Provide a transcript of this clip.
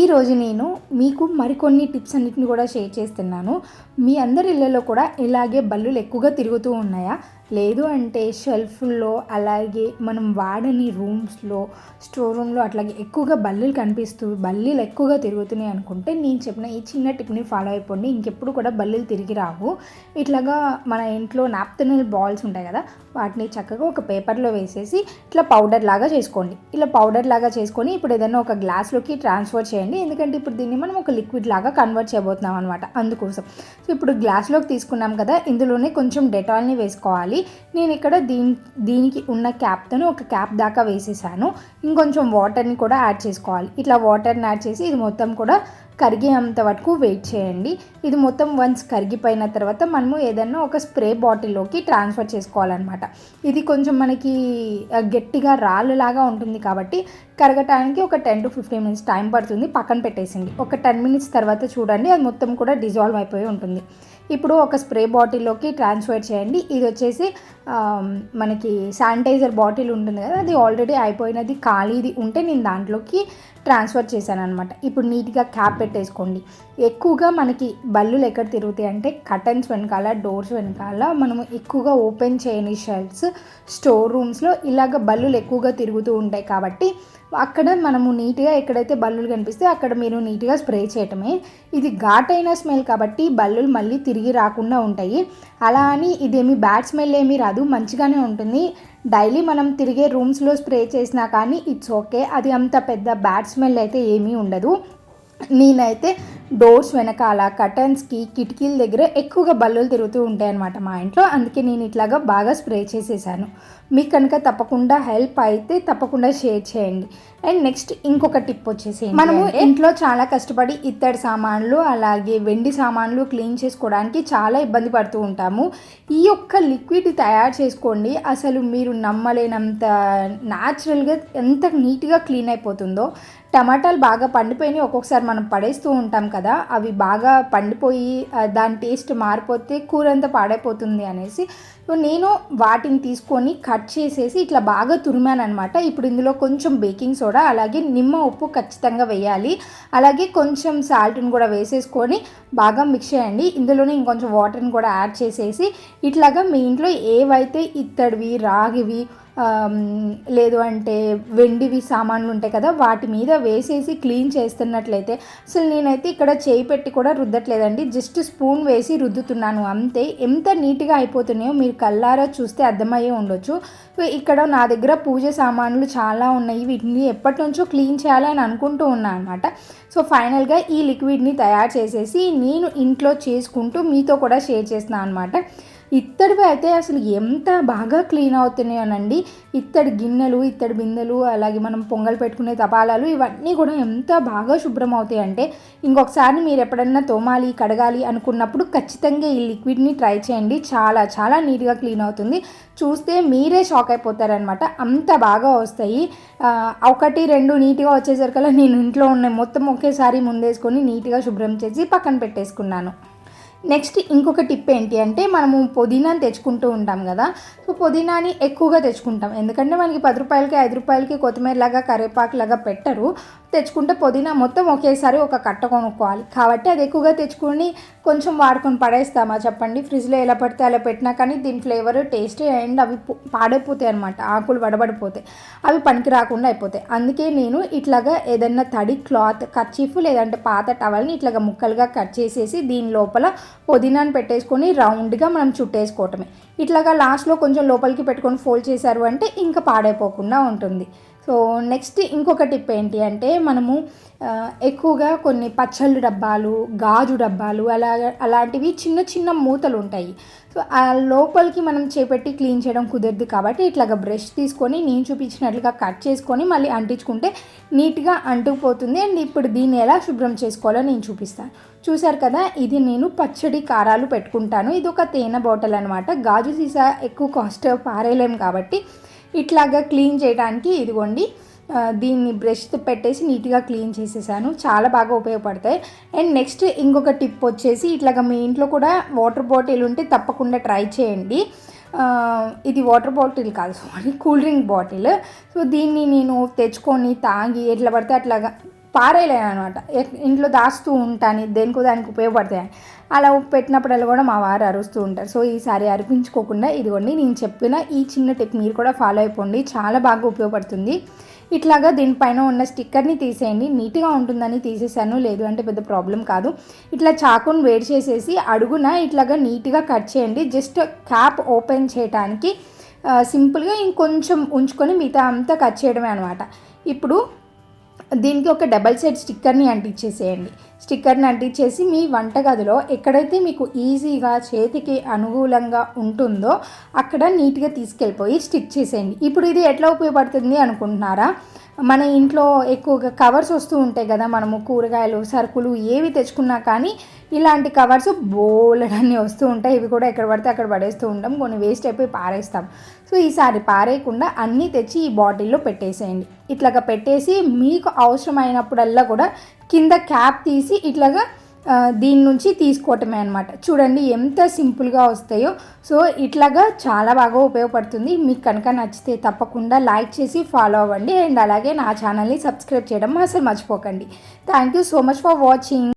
ఈరోజు నేను మీకు మరికొన్ని టిప్స్ అన్నిటిని కూడా షేర్ చేస్తున్నాను. మీ అందరి ఇళ్ళలో కూడా ఇలాగే బల్లులు ఎక్కువగా తిరుగుతూ ఉన్నాయా? లేదు అంటే షెల్ఫ్లో అలాగే మనం వాడని రూమ్స్లో స్టోర్ రూమ్లో అట్లాగే ఎక్కువగా బల్లీలు కనిపిస్తూ బల్లీలు ఎక్కువగా తిరుగుతున్నాయి అనుకుంటే నేను చెప్పిన ఈ చిన్న టిప్ని ఫాలో అయిపోండి. ఇంకెప్పుడు కూడా బల్లీలు తిరిగి రావు. ఇట్లాగా మన ఇంట్లో నాప్తనల్ బాల్స్ ఉంటాయి కదా వాటిని చక్కగా ఒక పేపర్లో వేసేసి ఇట్లా పౌడర్ లాగా చేసుకోండి. ఇలా పౌడర్ లాగా చేసుకొని ఇప్పుడు ఏదైనా ఒక గ్లాస్లోకి ట్రాన్స్ఫర్ చేయండి. ఎందుకంటే ఇప్పుడు దీన్ని మనం ఒక లిక్విడ్ లాగా కన్వర్ట్ చేయబోతున్నాం అనమాట అందుకోసం. సో ఇప్పుడు గ్లాస్లోకి తీసుకున్నాం కదా ఇందులోనే కొంచెం డెటాల్ని వేసుకోవాలి. నేను ఇక్కడ దీని దీనికి ఉన్న క్యాప్తో ఒక క్యాప్ దాకా వేసేసాను. ఇంకొంచెం వాటర్ని కూడా యాడ్ చేసుకోవాలి. ఇట్లా వాటర్ని యాడ్ చేసి ఇది మొత్తం కూడా కరిగేంత వరకు వెయిట్ చేయండి. ఇది మొత్తం వన్స్ కరిగిపోయిన తర్వాత మనము ఏదైనా ఒక స్ప్రే బాటిల్లోకి ట్రాన్స్ఫర్ చేసుకోవాలన్నమాట. ఇది కొంచెం మనకి గట్టిగా రాళ్ళులాగా ఉంటుంది కాబట్టి కరగటానికి ఒక ten to fifteen minutes time పడుతుంది. పక్కన పెట్టేసింది. ఒక టెన్ మినిట్స్ తర్వాత చూడండి అది మొత్తం కూడా డిజాల్వ్ అయిపోయి ఉంటుంది. ఇప్పుడు ఒక స్ప్రే బాటిల్లోకి ట్రాన్స్ఫర్ చేయండి. ఇది వచ్చేసి మనకి శానిటైజర్ బాటిల్ ఉంటుంది కదా అది ఆల్రెడీ అయిపోయినది. ఖాళీది ఉంటే నేను దాంట్లోకి ట్రాన్స్ఫర్ చేశాను అనమాట ఇప్పుడు నీట్గా క్యాప్ పెట్టేసుకోండి. ఎక్కువగా మనకి బల్లులు ఎక్కడ తిరుగుతాయి అంటే కటన్స్ వెనకాల డోర్స్ వెనకాల మనము ఎక్కువగా ఓపెన్ చేయని షెల్ఫ్స్ స్టోర్ రూమ్స్లో ఇలాగ బల్లులు ఎక్కువగా తిరుగుతూ ఉంటాయి కాబట్టి అక్కడ మనము నీట్గా ఎక్కడైతే బల్లులు కనిపిస్తే అక్కడ మీరు నీట్గా స్ప్రే చేయటమే. ఇది ఘాటైన స్మెల్ కాబట్టి బల్లులు మళ్ళీ తిరిగి రాకుండా ఉంటాయి. అలా అని ఇదేమి బ్యాడ్ స్మెల్ ఏమీ రాదు. మంచిగానే ఉంటుంది. డైలీ మనం తిరిగే రూమ్స్లో స్ప్రే చేసినా కానీ ఇట్స్ ఓకే. అది అంత పెద్ద బ్యాడ్ స్మెల్ అయితే ఏమీ ఉండదు. నేనైతే డోర్స్ వెనకాల కటన్స్కి కిటికీల దగ్గర ఎక్కువగా బల్లులు తిరుగుతూ ఉంటాయి అన్నమాట మా ఇంట్లో. అందుకే నేను ఇట్లాగా బాగా స్ప్రే చేసేసాను. మీకు కనుక తప్పకుండా హెల్ప్ అయితే తప్పకుండా షేర్ చేయండి. అండ్ నెక్స్ట్ ఇంకొక టిప్ వచ్చేసి మనము ఇంట్లో చాలా కష్టపడి ఇత్తడి సామాన్లు అలాగే వెండి సామాన్లు క్లీన్ చేసుకోవడానికి చాలా ఇబ్బంది పడుతూ ఉంటాము. ఈ యొక్క లిక్విడ్ తయారు చేసుకోండి. అసలు మీరు నమ్మలేనంత న్యాచురల్గా ఎంత నీట్గా క్లీన్ అయిపోతుందో టమాటాలు బాగా పండిపోయినాయి. ఒక్కొక్కసారి మనం పడేస్తూ ఉంటాం కదా అవి బాగా పండిపోయి దాని టేస్ట్ మారిపోతే కూర అంతా పాడైపోతుంది అనేసి సో నేను వాటిని తీసుకొని కట్ చేసేసి ఇట్లా బాగా తురిమాను అనమాట ఇప్పుడు ఇందులో కొంచెం బేకింగ్ సోడా అలాగే నిమ్మ ఉప్పు ఖచ్చితంగా వేయాలి. అలాగే కొంచెం సాల్ట్ని కూడా వేసేసుకొని బాగా మిక్స్ చేయండి. ఇందులోనే ఇంకొంచెం వాటర్ని కూడా యాడ్ చేసేసి ఇట్లాగా మీ ఇంట్లో ఏవైతే ఇత్తడివి రాగివి లేదు అంటే వెండివి సామాన్లు ఉంటాయి కదా వాటి మీద వేసేసి క్లీన్ చేస్తున్నట్లయితే అసలు నేనైతే ఇక్కడ చేయి పెట్టి కూడా రుద్దట్లేదండి. జస్ట్ స్పూన్ వేసి రుద్దుతున్నాను అంతే. ఎంత నీట్గా అయిపోతున్నాయో మీరు కల్లారా చూస్తే అర్థమయ్యే ఉండొచ్చు. సో ఇక్కడ నా దగ్గర పూజ సామాన్లు చాలా ఉన్నాయి. వీటిని ఎప్పటి నుంచో క్లీన్ చేయాలని అనుకుంటూ ఉన్నా అనమాట సో ఫైనల్గా ఈ లిక్విడ్ని తయారు చేసేసి నేను ఇంట్లో చేసుకుంటూ మీతో కూడా షేర్ చేస్తున్నాను అనమాట ఇత్తడివి అయితే అసలు ఎంత బాగా క్లీన్ అవుతున్నాయోనండి. ఇత్తడి గిన్నెలు ఇత్తడి బిందెలు అలాగే మనం పొంగల్ పెట్టుకునే తపాలాలు ఇవన్నీ కూడా ఎంత బాగా శుభ్రం అవుతాయి అంటే ఇంకొకసారి మీరు ఎప్పుడన్నా తోమాలి కడగాలి అనుకున్నప్పుడు ఖచ్చితంగా ఈ లిక్విడ్ని ట్రై చేయండి. చాలా చాలా నీట్గా క్లీన్ అవుతుంది. చూస్తే మీరే షాక్ అయిపోతారనమాట అంత బాగా వస్తాయి. ఒకటి రెండు నీట్గా వచ్చేసరికల్లా నేను ఇంట్లో ఉన్న మొత్తం ఒకేసారి ముందేసుకొని నీట్గా శుభ్రం చేసి పక్కన పెట్టేసుకున్నాను. నెక్స్ట్ ఇంకొక టిప్ ఏంటి అంటే మనము పుదీనాని తెచ్చుకుంటూ ఉంటాం కదా సో పుదీనాని ఎక్కువగా తెచ్చుకుంటాం. ఎందుకంటే మనకి పది రూపాయలకి ఐదు రూపాయలకి కొత్తిమీర లాగా కరివేపాకు లాగా పెట్టరు. తెచ్చుకుంటే పుదీనా మొత్తం ఒకేసారి ఒక కట్ట కొనుక్కోవాలి. కాబట్టి అది ఎక్కువగా తెచ్చుకొని కొంచెం వాడుకొని పడేస్తామా చెప్పండి? ఫ్రిడ్జ్లో ఎలా పడితే అలా పెట్టినా కానీ దీని ఫ్లేవర్ టేస్ట్ అండ్ అవి పాడైపోతాయి అనమాట ఆకులు వడబడిపోతాయి. అవి పనికి రాకుండా అయిపోతాయి. అందుకే నేను ఇట్లాగా ఏదన్నా తడి క్లాత్ కర్చీఫ్ లేదంటే పాత టవల్ని ఇట్లాగా ముక్కలుగా కట్ చేసేసి దీని లోపల పుదీనాను పెట్టేసుకొని రౌండ్గా మనం చుట్టేసుకోవటమే. ఇట్లాగా లాస్ట్లో కొంచెం లోపలికి పెట్టుకొని ఫోల్డ్ చేశారు అంటే ఇంకా పాడైపోకుండా ఉంటుంది. సో నెక్స్ట్ ఇంకొక టిప్ ఏంటి అంటే మనము ఎక్కువగా కొన్ని పచ్చళ్ళు డబ్బాలు గాజు డబ్బాలు అలా అలాంటివి చిన్న చిన్న మూతలు ఉంటాయి. సో ఆ లోపలికి మనం చేపెట్టి క్లీన్ చేయడం కుదరదు కాబట్టి ఇట్లాగా బ్రష్ తీసుకొని నేను చూపించినట్లుగా కట్ చేసుకొని మళ్ళీ అంటించుకుంటే నీట్గా అంటుకుపోతుంది. అండ్ ఇప్పుడు దీన్ని ఎలా శుభ్రం చేసుకోవాలో నేను చూపిస్తాను. చూసారు కదా ఇది నేను పచ్చడి కారాలు పెట్టుకుంటాను. ఇది ఒక తేనె బాటిల్ అనమాట గాజు సీసా ఎక్కువ కాస్ట్ పారేయలేం కాబట్టి ఇట్లాగా క్లీన్ చేయడానికి ఇదిగోండి దీన్ని బ్రష్ పెట్టేసి నీట్గా క్లీన్ చేసేసాను. చాలా బాగా ఉపయోగపడతాయి. అండ్ నెక్స్ట్ ఇంకొక టిప్ వచ్చేసి ఇట్లాగా మీ ఇంట్లో కూడా వాటర్ బాటిల్ ఉంటే తప్పకుండా ట్రై చేయండి. ఇది వాటర్ బాటిల్ కాదు sorry cool drink bottle. So దీన్ని నేను తెచ్చుకొని తాగి ఎట్లా పడితే అట్లాగా పారేయలేను అనమాట ఇంట్లో దాస్తూ ఉంటాను దేనికో దానికి ఉపయోగపడతాయి అలా పెట్టినప్పుడల్లా కూడా మా వారు అరుస్తూ ఉంటారు. సో ఈసారి అరిపించుకోకుండా ఇదిగోండి నేను చెప్పిన ఈ చిన్న టిప్ మీరు కూడా ఫాలో అయిపోండి చాలా బాగా ఉపయోగపడుతుంది. ఇట్లాగా దీనిపైన ఉన్న స్టిక్కర్ని తీసేయండి. నీట్గా ఉంటుందని తీసేసాను లేదు అంటే పెద్ద ప్రాబ్లం కాదు. ఇట్లా చాకుని వేడి చేసేసి అడుగున ఇట్లాగా నీట్గా కట్ చేయండి. జస్ట్ క్యాప్ ఓపెన్ చేయడానికి సింపుల్గా ఇంకొంచెం ఉంచుకొని మిగతా అంతా కట్ చేయడమే అనమాట ఇప్పుడు దీనికి ఒక డబల్ సైడ్ స్టిక్కర్ని అంటించేసేయండి. స్టిక్కర్ని అంటించేసి మీ వంటగదిలో ఎక్కడైతే మీకు ఈజీగా చేతికి అనుకూలంగా ఉంటుందో అక్కడ నీట్గా తీసుకెళ్ళిపోయి స్టిక్ చేసేయండి. ఇప్పుడు ఇది ఎట్లా ఉపయోగపడుతుంది అనుకుంటున్నారా? మన ఇంట్లో ఎక్కువగా కవర్స్ వస్తూ ఉంటాయి కదా మనము కూరగాయలు సరుకులు ఏవి తెచ్చుకున్నా కానీ ఇలాంటి కవర్స్ బోలెడన్ని వస్తూ ఉంటాయి. ఇవి కూడా ఎక్కడ పడితే అక్కడ పడేస్తూ ఉంటాం. కొన్ని వేస్ట్ అయిపోయి పారేస్తాం. సో ఈసారి పారేయకుండా అన్నీ తెచ్చి ఈ బాటిల్లో పెట్టేసేయండి. ఇట్లాగా పెట్టేసి మీకు అవసరమైనప్పుడల్లా కూడా కింద క్యాప్ తీసి ఇట్లాగా దీని నుంచి తీసుకోవటమే అనమాట చూడండి ఎంత సింపుల్గా వస్తాయో. సో ఇట్లాగా చాలా బాగా ఉపయోగపడుతుంది. మీకు కనుక నచ్చితే తప్పకుండా లైక్ చేసి ఫాలో అవ్వండి. అండ్ అలాగే నా ఛానల్ని సబ్స్క్రైబ్ చేయడం అసలు మర్చిపోకండి. Thank you so much for watching.